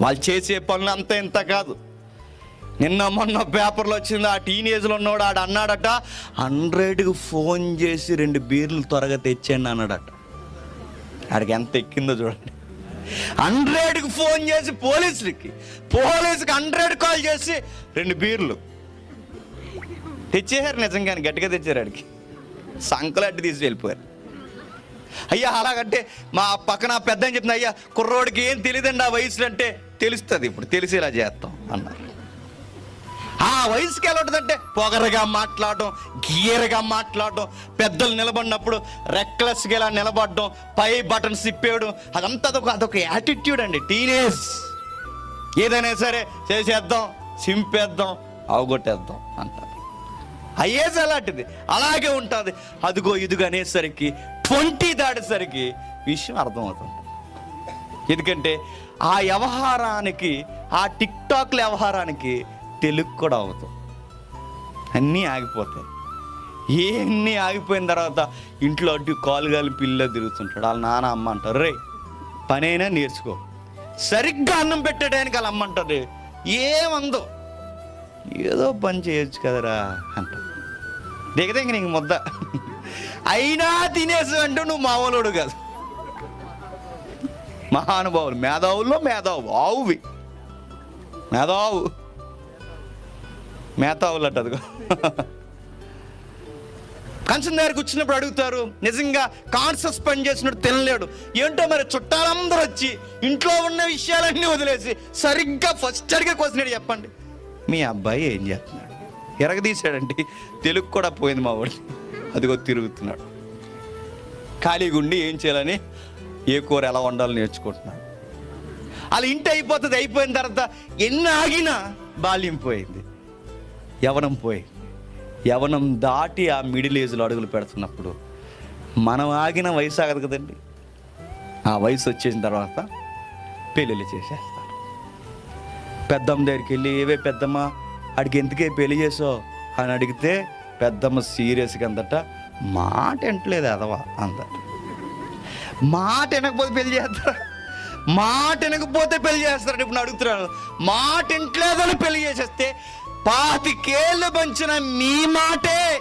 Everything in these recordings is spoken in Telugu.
వాళ్ళు చేసే పనులు అంత ఇంత కాదు. నిన్న మొన్న పేపర్లో వచ్చింది ఆ టీనేజ్లో ఉన్నాడు ఆడు అన్నాడట హండ్రెడ్కి ఫోన్ చేసి రెండు బీర్లు త్వరగా తెచ్చాను అన్నాడట. ఆడికి ఎంత ఎక్కిందో చూడండి. హండ్రెడ్కి ఫోన్ చేసి పోలీసులకి పోలీసుకి హండ్రెడ్ కాల్ చేసి రెండు బీర్లు. తెచ్చేశారు నిజంగానే గట్టిగా తెచ్చారు ఆడికి. సంకలట్టి తీసి వెళ్ళిపోయారు. అయ్యా అలాగంటే మా పక్కన పెద్ద అని అయ్యా కుర్రోడికి ఏం తెలియదండి ఆ వయసులు అంటే తెలుస్తుంది ఇప్పుడు తెలిసేలా చేస్తాం అన్నారు. ఆ వయసుకి ఎలా ఉంటుందంటే పొగరగా మాట్లాడడం గీరగా మాట్లాడడం పెద్దలు నిలబడినప్పుడు రెక్లెస్గా ఇలా నిలబడడం పై బటన్స్ తిప్పేయడం అదంతా అదొక అదొక యాటిట్యూడ్ అండి టీనేజ్ ఏదైనా సరే చేసేద్దాం సింపేద్దాం అవగొట్టేద్దాం అంటారు. అయ్యేది అలాంటిది అలాగే ఉంటుంది. అదిగో ఇదిగో అనేసరికి ట్వంటీ దాటేసరికి విషయం అర్థమవుతుంది. ఎందుకంటే ఆ వ్యవహారానికి ఆ టిక్ టాక్ల వ్యవహారానికి తెలుగు కూడా అవుతాం. అన్నీ ఆగిపోతాయి. ఏన్ని ఆగిపోయిన తర్వాత ఇంట్లో అడ్డు కాలుగాలి పిల్ల తిరుగుతుంటాడు. వాళ్ళ నాన్న అమ్మ అంటారు రే పనైనా నేర్చుకో. సరిగ్గా అన్నం పెట్టడానికి వాళ్ళ అమ్మ అంటారు ఏమందో? ఏదో పని చేయొచ్చు కదరా అంట దిగదే ఇంక నీకు ముద్ద. అయినా తినేసి అంటూ నువ్వు మామూలుడు కాదు. మహానుభావులు మేధావుల్లో మేధావు ఆవువి. మేధావు. మేధావులు అంట అదిగో. కంచం దగ్గరకు వచ్చినప్పుడు అడుగుతారు నిజంగా కాన్సెస్ పని చేసినట్టు తినలేడు. ఏంటో మరి చుట్టాలందరూ వచ్చి ఇంట్లో ఉన్న విషయాలన్నీ వదిలేసి సరిగ్గా ఫస్ట్ అడిగే క్వశ్చన్ చెప్పండి. మీ అబ్బాయి ఏం చేస్తున్నాడు? ఎరగదీశాడండి. తెలుగు కూడా పోయింది మా వాడిని అదిగో తిరుగుతున్నాడు. ఖాళీగా ఉండి ఏం చేయాలని ఏ కూర ఎలా వండాలో నేర్చుకుంటున్నాను అలా ఇంటి అయిపోతుంది అయిపోయిన తర్వాత ఎన్ని ఆగినా బాల్యం పోయింది. యవనం పోయింది. యవనం దాటి ఆ మిడిల్ ఏజ్లో అడుగులు పెడుతున్నప్పుడు మనం ఆగిన వయసు ఆగదు కదండి. ఆ వయసు వచ్చేసిన తర్వాత పెళ్ళిళ్ళు చేసేస్తారు. పెద్దమ్మ దగ్గరికి వెళ్ళి ఏవే పెద్దమ్మ అడిగి ఎందుకే పెళ్ళి చేసావు? అని అడిగితే పెద్దమ్మ సీరియస్గా అందట మాట ఎంటలేదు అదవా అందట మాట వినకపోతే పెళ్ళి చేస్తారా. మాట వినకపోతే పెళ్ళి చేస్తారని ఇప్పుడు అడుగుతున్నాను. మాట ఇంట్లేదని పెళ్ళి చేసేస్తే పాతికేళ్ళు పంచిన మీ మాటే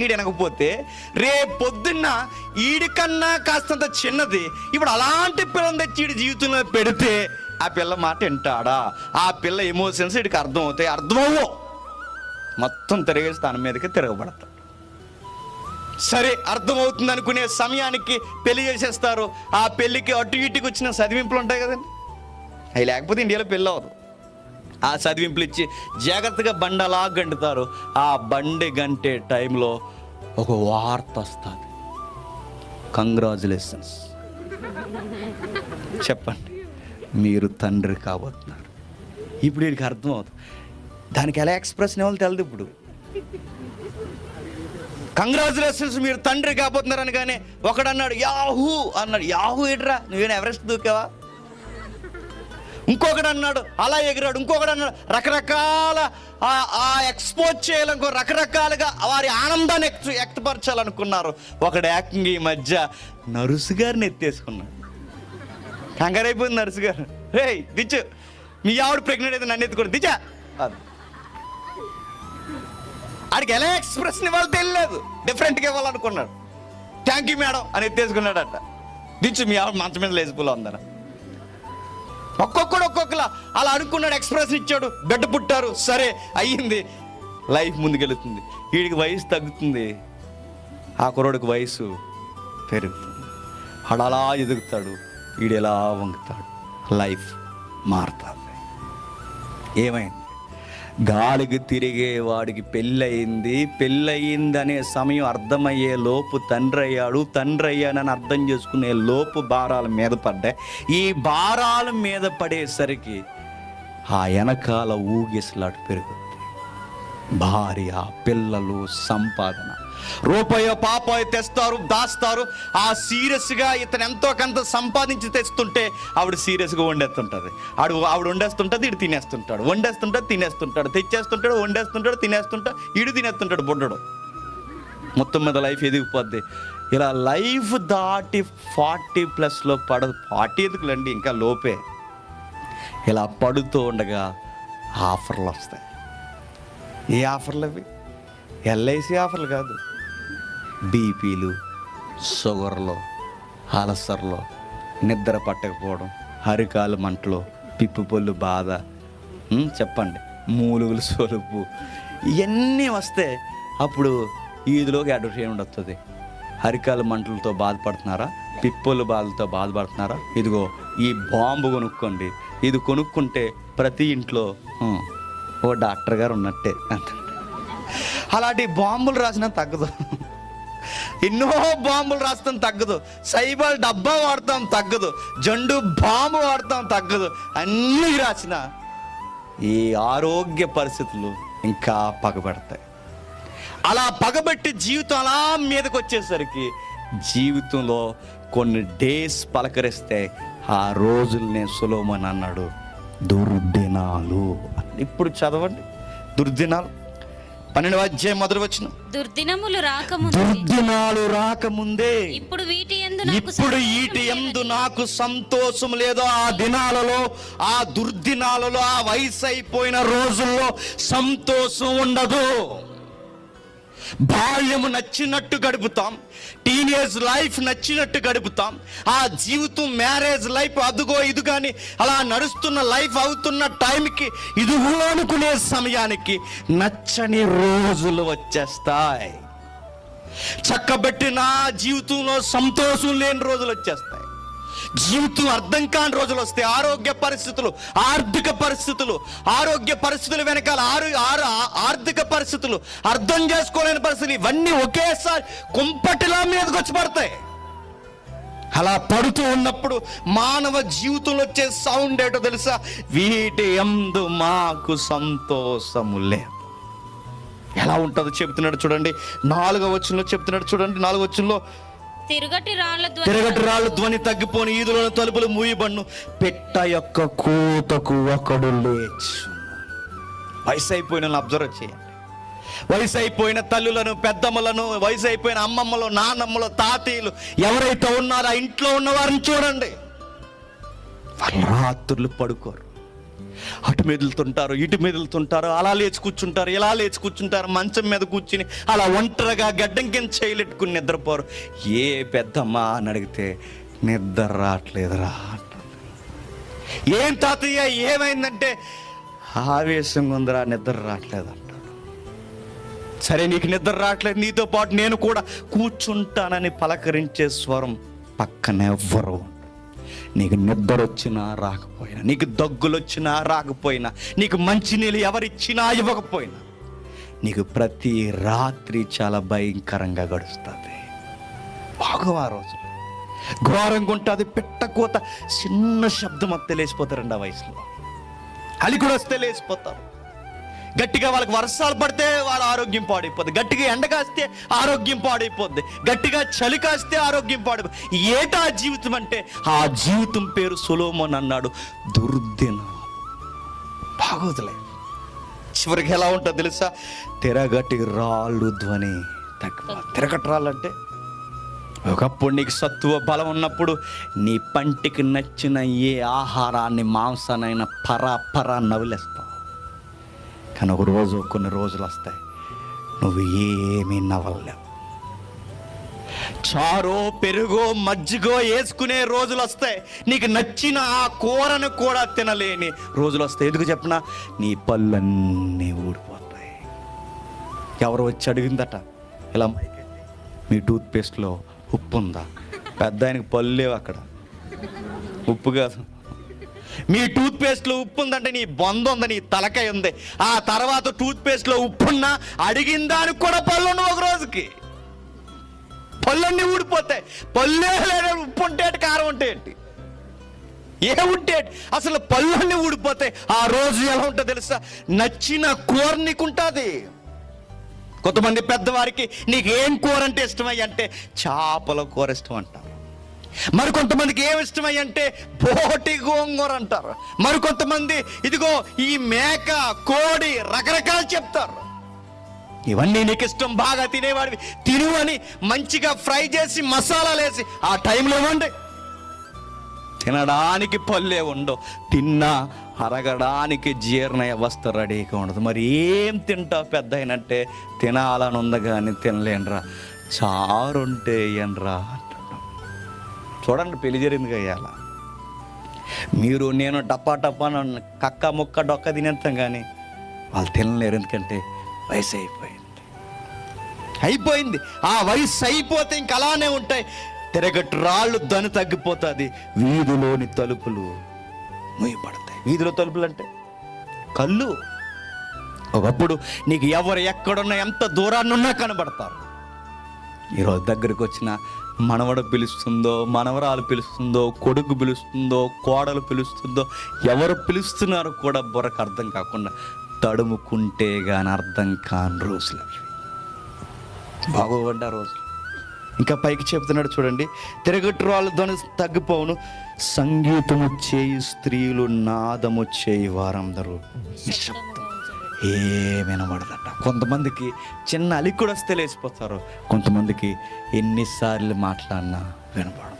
ఈడు వినకపోతే రేపు పొద్దున్న ఈడికన్నా కాస్తంత చిన్నది ఇప్పుడు అలాంటి పిల్లని తెచ్చి ఈడి జీవితంలో పెడితే ఆ పిల్ల మాట వింటాడా? ఆ పిల్ల ఎమోషన్స్ వీడికి అర్థం అవుతాయి అర్థమవ్వవు మొత్తం తిరిగేసి తన మీదకి తిరగబడతాం. సరే అర్థమవుతుంది అనుకునే సమయానికి పెళ్ళి చేసేస్తారు. ఆ పెళ్ళికి అటు ఇటుకి వచ్చిన చదివింపులు ఉంటాయి కదండి. అవి లేకపోతే ఇండియాలో పెళ్ళి అవ్వదు. ఆ చదివింపులు ఇచ్చి జాగ్రత్తగా బండి అలా గంటుతారు. ఆ బండి గంటే టైంలో ఒక వార్త వస్తుంది. కంగ్రాచులేషన్స్. చెప్పండి మీరు తండ్రి కాబోతున్నారు. ఇప్పుడు వీడికి అర్థమవుతుంది. దానికి ఎలా ఎక్స్ప్రెషన్ ఇవ్వాలి తెలియదు ఇప్పుడు. కంగ్రాచులేషన్స్ మీరు తండ్రి కాబోతున్నారని కానీ ఒకడన్నాడు యాహూ అన్నాడు యాహూ ఏట్రా నువ్వేనా ఎవరెస్ట్ దూకావా? ఇంకొకడు అన్నాడు అలా ఎగిరాడు ఇంకొకడు అన్నాడు రకరకాల ఆ- ఎక్స్పోజ్ చేయాలనుకో రకరకాలుగా వారి ఆనందాన్ని వ్యక్త వ్యక్తపరచాలనుకున్నారు. ఒకడు ఏకంగా ఈ మధ్య నరుసు గారిని ఎత్తేసుకున్నాడు. కంగారైపోయింది నర్సు గారు. రే దిచ్చు మీ ఆవిడ ప్రెగ్నెంట్ అయితే నన్ను ఎత్తుకోండి దిచ్చా ఆడికి ఎలా ఎక్స్ప్రెషన్ ఇవ్వాలి తెలియలేదు. డిఫరెంట్గా ఇవ్వాలనుకున్నాడు. థ్యాంక్ యూ మేడం అని ఎత్తేసుకున్నాడట. దించు మీ ఆవిడ మంచం మీద లేచిపోలో ఉందన ఒక్కొక్కడు ఒక్కొక్కలా అలా అనుకున్నాడు ఎక్స్ప్రెషన్ ఇచ్చాడు బిడ్డ పుట్టారు సరే అయ్యింది. లైఫ్ ముందుకెళ్తుంది. వీడికి వయసు తగ్గుతుంది. ఆ కుర్రోడికి వయసు పెరుగుతుంది. వాడు అలా ఎదుగుతాడు వీడు ఎలా వంగుతాడు. లైఫ్ మారుతుంది. ఏమైంది? గాలికి తిరిగే వాడికి పెళ్ళయింది. పెళ్ళయింది అనే సమయం అర్థమయ్యే లోపు తండ్రి అయ్యాడు తండ్రి అయ్యానని అర్థం చేసుకునే లోపు భారాల మీద పడ్డాయి ఈ భారాల మీద పడేసరికి ఆ వెనకాల ఊగిసలాట పెరుగుతుంది భార్య పిల్లలు సంపాదన. రూపాయో పాపాయో తెస్తారు దాస్తారు. ఆ సీరియస్గా ఇతను ఎంతో కొంత సంపాదించి తెస్తుంటే ఆవిడ సీరియస్గా వండేస్తుంటుంది. ఆడు ఆవిడ వండేస్తుంటుంది ఇడు తినేస్తుంటాడు. వండేస్తుంటాడు తినేస్తుంటాడు. తెచ్చేస్తుంటాడు వండేస్తుంటాడు తినేస్తుంటాడు ఇడు తినేస్తుంటాడు బుడ్డడు. మొత్తం మీద లైఫ్ ఎదిగిపోద్ది. ఇలా లైఫ్ దాటి ఫార్టీ ప్లస్లో పడ ఫార్టీ ఎదుకులండి? ఇంకా లోపే. ఇలా పడుతూ ఉండగా ఆఫర్లు వస్తాయి. ఏ ఆఫర్లు అవి? ఎల్ఐసి ఆఫర్లు కాదు. బీపీలు షుగర్లు అలసర్లు నిద్ర పట్టకపోవడం హరికాలు మంటలు పిప్పు పొల్లు బాధ. చెప్పండి. మూలుగులు సొలుపు. ఇవన్నీ వస్తే అప్పుడు ఈదిలోకి అడ్వర్టైజ్మెంట్ వస్తుంది హరికాలు మంటలతో బాధపడుతున్నారా? పిప్పలు బాధలతో బాధపడుతున్నారా? ఇదిగో ఈ బాంబు కొనుక్కోండి. ఇది కొనుక్కుంటే ప్రతి ఇంట్లో ఓ డాక్టర్ గారు ఉన్నట్టే. అంత అలాంటి బాంబులు రాసినా తగ్గదు. ఎన్నో బాంబులు రాస్తాం తగ్గదు. సైబర్ డబ్బా వాడతాం తగ్గదు. జండు బాంబు వాడతాం తగ్గదు. అన్నీ రాసిన ఈ ఆరోగ్య పరిస్థితులు ఇంకా పగబెడతాయి. అలా పగబెట్టి జీవితం అలా మీదకి వచ్చేసరికి జీవితంలో కొన్ని డేస్ పలకరిస్తే ఆ రోజుల్నే సులోమని అన్నాడు దుర్దినాలు ఇప్పుడు చదవండి. దుర్దినాలు. పన్నెండు అధ్యాయం మొదలు వచ్చిన దుర్దినములు రాకముందు. దుర్దినాలు రాకముందే. ఇప్పుడు వీటి నాకు ఇప్పుడు ఈటి ఎందు. నాకు సంతోషం లేదో. ఆ దినాలలో ఆ దుర్దినాలలో ఆ వయసు అయిపోయిన రోజుల్లో సంతోషం ఉండదు. బాల్యము నచ్చినట్టు గడుపుతాం. టీనేజ్ లైఫ్ నచ్చినట్టు గడుపుతాం. ఆ జీవితం మ్యారేజ్ లైఫ్ అదుగో ఇది కానీ అలా నడుస్తున్న లైఫ్ అవుతున్న టైంకి ఇదిగో అనుకునే సమయానికి నచ్చని రోజులు వచ్చేస్తాయి. చక్కబెట్టిన జీవితంలో సంతోషం లేని రోజులు వచ్చేస్తాయి. జీవితం అర్థం కాని రోజులు వస్తాయి. ఆరోగ్య పరిస్థితులు ఆర్థిక పరిస్థితులు ఆరోగ్య పరిస్థితులు వెనకాల ఆరు ఆరు ఆర్థిక పరిస్థితులు అర్థం చేసుకోలేని పరిస్థితులు ఇవన్నీ ఒకేసారి కుంపటిలా మీదకి వచ్చి పడతాయి. అలా పడుతూ ఉన్నప్పుడు మానవ జీవితంలో వచ్చే సౌండ్ ఏటో తెలుసా? వీటి ఎందు మాకు సంతోషము లేదు. ఎలా ఉంటుందో చెప్తున్నాడు చూడండి. నాలుగో వచ్చంలో చెప్తున్నాడు చూడండి. నాలుగో వచ్చంలో తిరుగటి రాళ్ళ ధ్వని తిరగటి రాళ్ళు ధ్వని తగ్గిపోని ఈదులోని తలుపులు మూయబన్ను పెట్ట యొక్క కూతకు ఒకడు లేచు వయసు అయిపోయిన అబ్జర్వ్ చేయండి. వయసు అయిపోయిన తల్లులను పెద్దమ్మలను వయసు అయిపోయిన అమ్మమ్మలు నాన్నమ్మలు తాతయ్యలు ఎవరైతే ఉన్నారో ఆ ఇంట్లో ఉన్న వారిని చూడండి. వాళ్ళు రాత్రులు పడుకోరు. అటు మెదులుతుంటారు ఇటు మెదులుతుంటారు అలా లేచి కూర్చుంటారు ఇలా లేచి కూర్చుంటారు మంచం మీద కూర్చుని అలా ఒంటరిగా గడ్డం కింద చేయలెట్టుకుని నిద్రపోరు. ఏ పెద్దమ్మా అని అడిగితే నిద్ర రావట్లేదురా ఏం తాతయ్య ఏమైందంటే? ఆవేశంగా ఉందిరా నిద్ర రావట్లేదు అంటాడు. సరే నీకు నిద్ర రావట్లేదు నీతో పాటు నేను కూడా కూర్చుంటానని పలకరించే స్వరం పక్కన ఎవ్వరు నీకు నిద్ర వచ్చినా రాకపోయినా నీకు దగ్గులు వచ్చినా రాకపోయినా నీకు మంచినీళ్ళు ఎవరిచ్చినా ఇవ్వకపోయినా నీకు ప్రతి రాత్రి చాలా భయంకరంగా గడుస్తుంది. బాగు ఆ రోజు. ఘోరంగా ఉంటుంది పెట్టకోత చిన్న శబ్దం అత్తే లేచిపోతారండి ఆ వయసులో. అలి కూడా వస్తే లేచిపోతారు. గట్టిగా వాళ్ళకి వర్షాలు పడితే వాళ్ళ ఆరోగ్యం పాడైపోద్ది. గట్టిగా ఎండ కాస్తే ఆరోగ్యం పాడైపోద్ది. గట్టిగా చలి కాస్తే ఆరోగ్యం పాడైపోద్ది. ఏటా జీవితం అంటే ఆ జీవితం పేరు సులోమన్ అన్నాడు. దుర్దినం. బాగోదులే చివరికి ఎలా ఉంటుందో తెలుసా? తిరగటి రాళ్ళు ధ్వని తక్కువ తిరగటి రాళ్ళు అంటే ఒకప్పుడు నీకు సత్తువ బలం ఉన్నప్పుడు నీ పంటికి నచ్చిన ఏ ఆహారాన్ని మాంసానైనా పరా పరా నవ్వులేస్తావు. కానీ ఒక రోజు కొన్ని రోజులు వస్తాయి. నువ్వు ఏమీ నవ్వలేవు. చారో పెరుగో మజ్జిగో వేసుకునే రోజులు వస్తాయి. నీకు నచ్చిన ఆ కూరను కూడా తినలేని రోజులు వస్తాయి. ఎందుకు చెప్పిన? నీ పళ్ళన్నీ ఊడిపోతాయి. ఎవరు వచ్చి అడిగిందట ఇలా మీ టూత్పేస్ట్లో ఉప్పు ఉందా పెద్ద ఆయనకి పళ్ళు లేవు అక్కడ. ఉప్పు కాదు. మీ టూత్పేస్ట్లో ఉప్పు ఉందంటే నీ బొంద ఉంది నీ తలకాయ ఉంది. ఆ తర్వాత టూత్పేస్ట్లో ఉప్పు ఉన్నా అడిగిన దానికి కూడా పళ్ళు ఉండవు ఒక రోజుకి. పళ్ళన్నీ ఊడిపోతాయి. పళ్ళే ఉప్పు ఉంటే కారం ఉంటే ఏంటి? ఏ ఉంటే అసలు పళ్ళన్నీ ఊడిపోతాయి. ఆ రోజు ఎలా ఉంటుందో తెలుసా? నచ్చిన కూర నీకుంటుంది. కొంతమంది పెద్దవారికి నీకు ఏం కూర అంటే ఇష్టమయ్య అంటే చేపల కూర ఇష్టం అంటారు మరికొంతమందికి ఏమి ఇష్టమై అంటే బోటి గోంగూర అంటారు. మరికొంతమంది ఇదిగో ఈ మేక కోడి రకరకాలు చెప్తారు. ఇవన్నీ నీకు ఇష్టం బాగా తినేవాడివి. తిను అని మంచిగా ఫ్రై చేసి మసాలాలు వేసి ఆ టైంలో ఇవ్వండి. తినడానికి పల్లే ఉండవు. తిన్నా అరగడానికి జీర్ణ వ్యవస్థ రెడీగా ఉండదు. మరి ఏం తింటావు పెద్ద అయినట్టే తినాలని ఉంది కానీ తినలేనురా. చారుంటే ఏంట్రా చూడండి పెళ్ళి జరిగింది అయ్యాల మీరు నేను డప్పా డప్పా కక్క ముక్క డొక్క తినేస్తాం కానీ వాళ్ళు తినలేరు ఎందుకంటే వయసు అయిపోయింది. అయిపోయింది. ఆ వయసు అయిపోతే ఇంక అలానే ఉంటాయి. తిరగట్టు రాళ్ళు దని తగ్గిపోతుంది. వీధిలోని తలుపులు మూయబడతాయి. వీధిలో తలుపులు అంటే కళ్ళు. ఒకప్పుడు నీకు ఎవరు ఎక్కడున్నా ఎంత దూరాన్ని ఉన్నా కనబడతారు. ఈరోజు దగ్గరికి వచ్చిన మనవడు పిలుస్తుందో మనవరాలు పిలుస్తుందో కొడుకు పిలుస్తుందో కోడలు పిలుస్తుందో ఎవరు పిలుస్తున్నారో కూడా బుర్రకు అర్థం కాకుండా తడుముకుంటే కానీ అర్థం కాని రోజులు అవి. బాగోవండి ఆ రోజులు. ఇంకా పైకి చెప్తున్నాడు చూడండి తిరగట్టు రాళ్ళు ధ్వని తగ్గిపోవును. సంగీతము చేయి స్త్రీలు నాదము చేయి వారందరూ నిశ్శబ్దం. ఏ వినబడదంట. కొంతమందికి చిన్న అలికి కూడా వస్తే లేచిపోతారు. కొంతమందికి ఎన్నిసార్లు మాట్లాడినా వినబడదు.